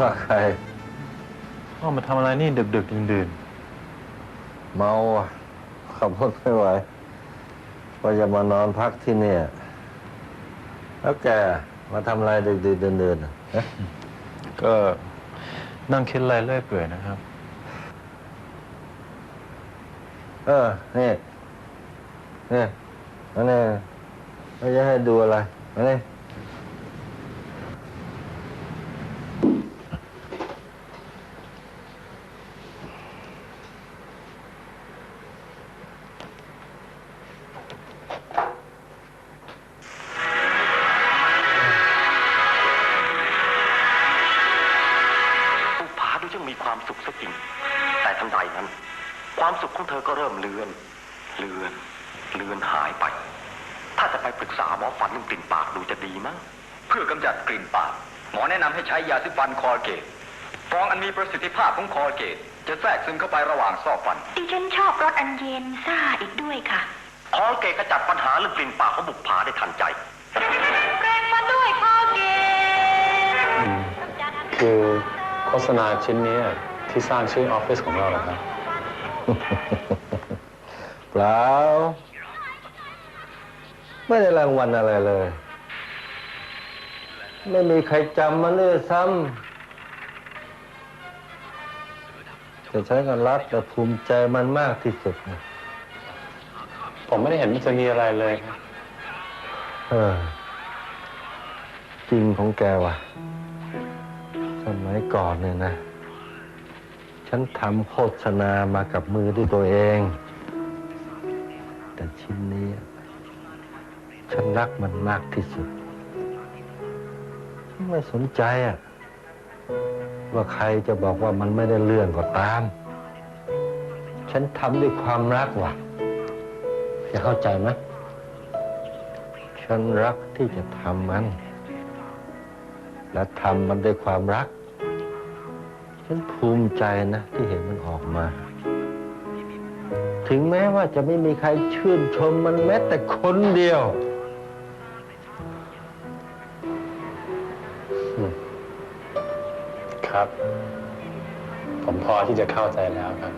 ว่าใครพ่อมาทำอะไรนี่ดึกดึกดื่นดื่นเมาอะขับรถไม่ไหวว่าจะมานอนพักที่เนี่ย แล้วแกมาทำอะไรดึกดึกเดินเดินๆอะฮะๆก็นั่งคิดอะไรเรื่อยเปื่อยนะครับ เออ นี่ นี่มาเนี่ยไม่จะให้ดูอะไรมาเนี่ย ความสุขซะจริง แต่ทันใดนั้น ความสุขของเธอก็เริ่มเลือน เลือน เลือนหายไป ถ้าจะไปปรึกษาหมอฟันเรื่องกลิ่นปากดูจะดีมั้งเพื่อกำจัดกลิ่นปาก หมอแนะนำให้ใช้ยาสีฟันคอร์เกตฟองอันมีประสิทธิภาพของคอร์เกต จะแทรกซึมเข้าไประหว่างซอกฟัน ดิฉันชอบรสอันเย็นซ่าอีกด้วยค่ะ คอเกตขจัดปัญหาเรื่องกลิ่นปากของบุกผาได้ทันใจแรงมาด้วยคอเกตคือ โฆษณาชิ้นนี้ที่สร้างชื่อออฟฟิศของเราเหรอครับ เปล่า ไม่ได้รางวัลอะไรเลย ไม่มีใครจำมันเลยซ้ำแต่ฉันก็รักและภูมิใจมันมากที่สุดนะผมไม่ได้เห็นมันจะมีอะไรเลยครับเออจริงของแกว่ะส มัยก่อนเนี่ยนะ ฉันทำโฆษณามากับมือด้วยตัวเอง แต่ชิ้นนี้ ฉันรักมันมากที่สุดไม่สนใจอะว่าใครจะบอกว่ามันไม่ได้เรื่องก็ตาม ฉันทำด้วยความรักว่ะจะเข้าใจไหมฉันรักที่จะทำมัน และทำมันด้วยความรัก ฉันภูมิใจนะที่เห็นมันออกมา ถึงแม้ว่าจะไม่มีใครชื่นชมมันแม้แต่คนเดียว ครับ ผมพอที่จะเข้าใจแล้วครับ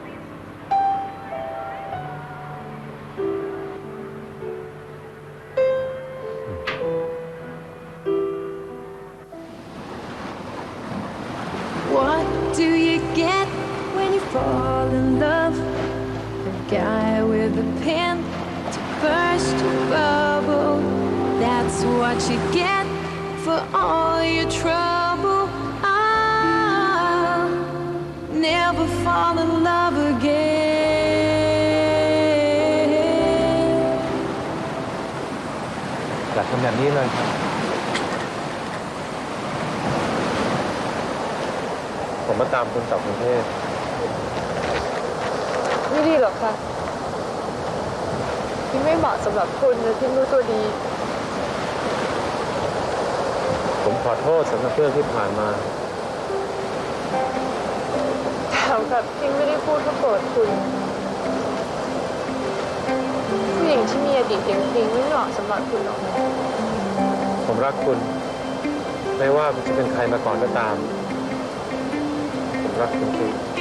do you get when you fall in love? A guy with a pen to burst your bubble. That's what you get for all your trouble. I'll never fall in love again. อยากทำแบบนี้เลย ผมมาตามคุณกลับกรุงเทพไม่ดีหรอกค่ะพี่ไม่เหมาะสำหรับคุณนะที่รู้ตัวดี ผมขอโทษสำหรับเรื่องที่ผ่านมาถามค่ะพิงไม่ได้พูดเพราะโกรธคุณ ผู้หญิงที่มีอดีตอย่างพิงไม่เหมาะสำหรับคุณหรอกนะผมรักคุณ ไม่ว่าจะเป็นใครมาก่อนก็ตาม ผมรั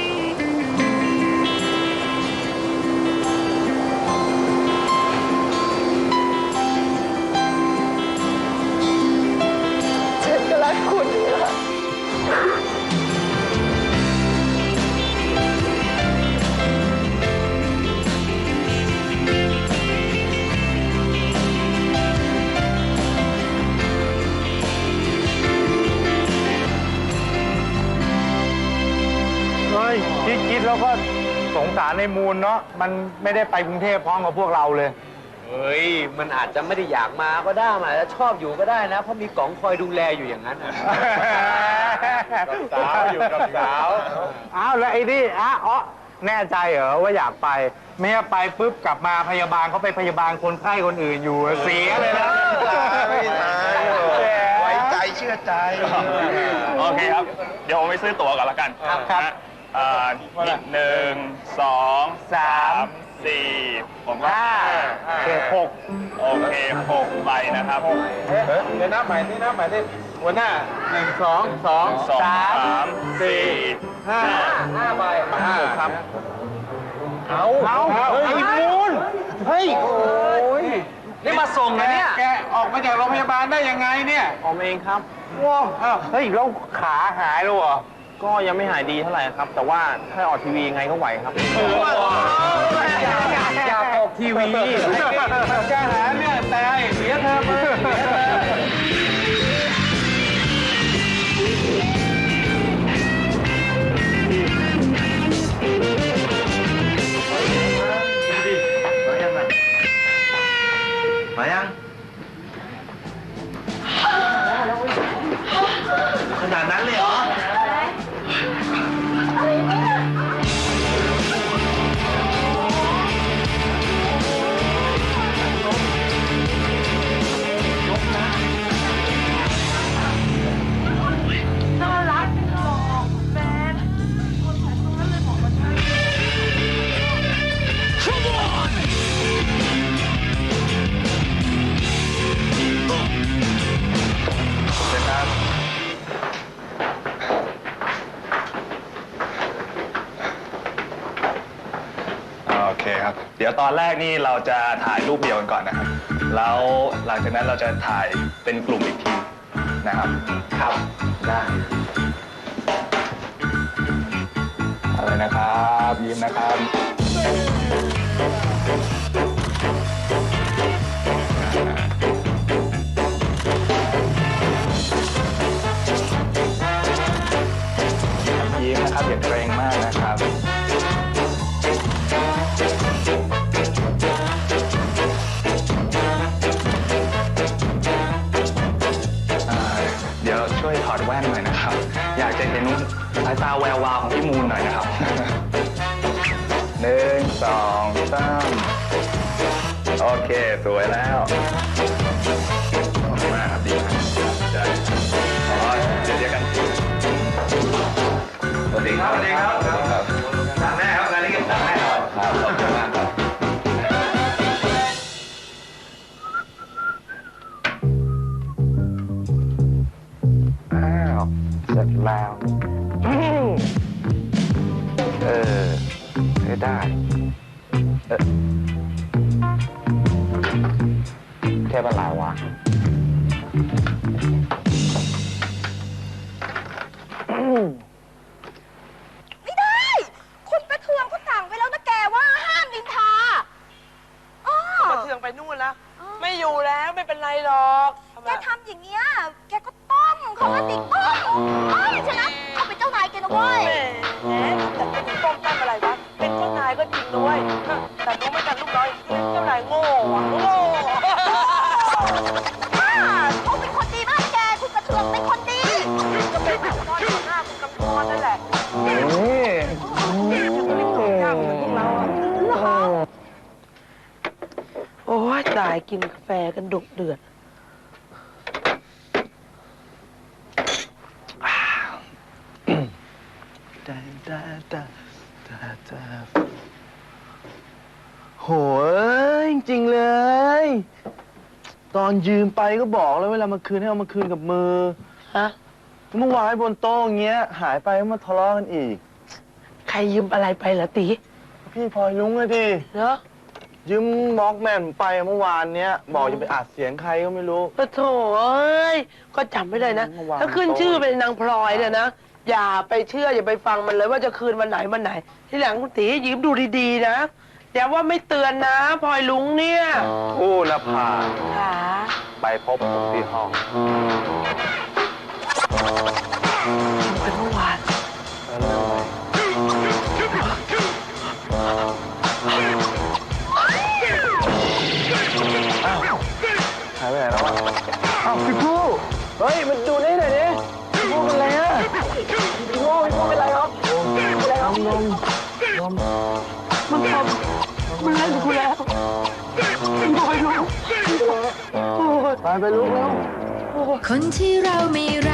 คิดคิดแล้วก็สงสารในมูลเนาะมันไม่ได้ไปกรุงเทพพร้อมกับพวกเราเลย เฮ้ย มันอาจจะไม่ได้อยากมาก็ได้มันอาจจะชอบอยู่ก็ได้นะ เพราะมีกล่องคอยดูแลอยู่อย่างนั้นกับสาวอยู่กับสาว อ้าวแล้วไอ้นี่อะอ๋อแน่ใจเหรอว่าอยากไป ไม่ให้ไปปุ๊บกลับมาพยาบาลเขาไปพยาบาลคนไข้คนอื่นอยู่เสียเลยนะไม่ตายหรอกไว้ใจเชื่อใจ โอเคครับ เดี๋ยวผมไปซื้อตั๋วก่อนละกันครับครับนะเอ่อหนึ่งสองสามสี่ผมก็ห้าห้าโอเคหกโอเคหกใบนะครับเดี๋ยวนับใหม่ที่นับใหม่ที่หัวหน้าหนึ่งสองสองสองสามสามห้าห้าใบห้าครับเอาเอาเฮ้ยมูลเฮ้ยโอ้ยนี่มาส่งนะเนี่ยแกออกมาจากโรงพยาบาลได้ยังไงเนี่ยออกเองครับว้าวเฮ้ยแล้วขาหายแล้วเหรอ ก็ยังไม่หายดีเท่าไหร่ครับ แต่ว่าถ้าออกทีวียังไงก็ไหวครับอยากออกทีวีแกหาเนี่ยแต่เสียเธอมือ เคครับเดี๋ยวตอนแรกนี่เราจะถ่ายรูปเดียวกันก่อนนะครับ แล้วหลังจากนั้นเราจะถ่ายเป็นกลุ่มอีกทีนะครับ ครับ ได้อะไรนะครับ ยิ้มนะครับ ยิ้มนะครับอย่าเกรงายตาแวววาวของพี่มูลหน่อยนะครับ หนึ่งสองสามโอเค สวยแล้ว เออไม่ได้เออเทพอะไรวะ กินกาแฟกันดุเดือดโหยจริงๆเลย ตอนยืมไปก็บอกแล้วเวลามาคืนให้เอามาคืนกับมือ ฮะ เมื่อวานบนโต๊ะอย่างเงี้ย หายไปก็มาทะเลาะกันอีก ใครยืมอะไรไปเหรอตี พี่พลอยลุงอะดิเนาะ ยืมม็อกแมนผมไปเมื่อวานเนี้ยบอกจะไปอัดเสียงใครก็ไม่รู้ ปะโถเอ้ย ก็จำไม่ได้นะเมื่อวานถ้าขึ้นชื่อเป็นนางพลอยเนี่ยนะ อย่าไปเชื่อ อย่าไปฟังมันเลยว่าจะคืนวันไหนวันไหน ที่หลังคุณตียืมดูดีๆนะอย่าว่าไม่เตือนนะพลอยลุงเนี่ยผู้นภาค่ะไปพบผมที่ห้อง เป็นเมื่อวาน อะอ้าวพี่ผู้เฮ้ยมันดูนี่หน่อยดิพี่ผู้เป็นไรอะพี่ผู้พี่ผู้เป็นไรครับเป็นไรครับนมนมมันทำมันเล่นกูแล้วพลอยลุงโอ้ยไปไปลุกแล้วคนที่เราไม่รั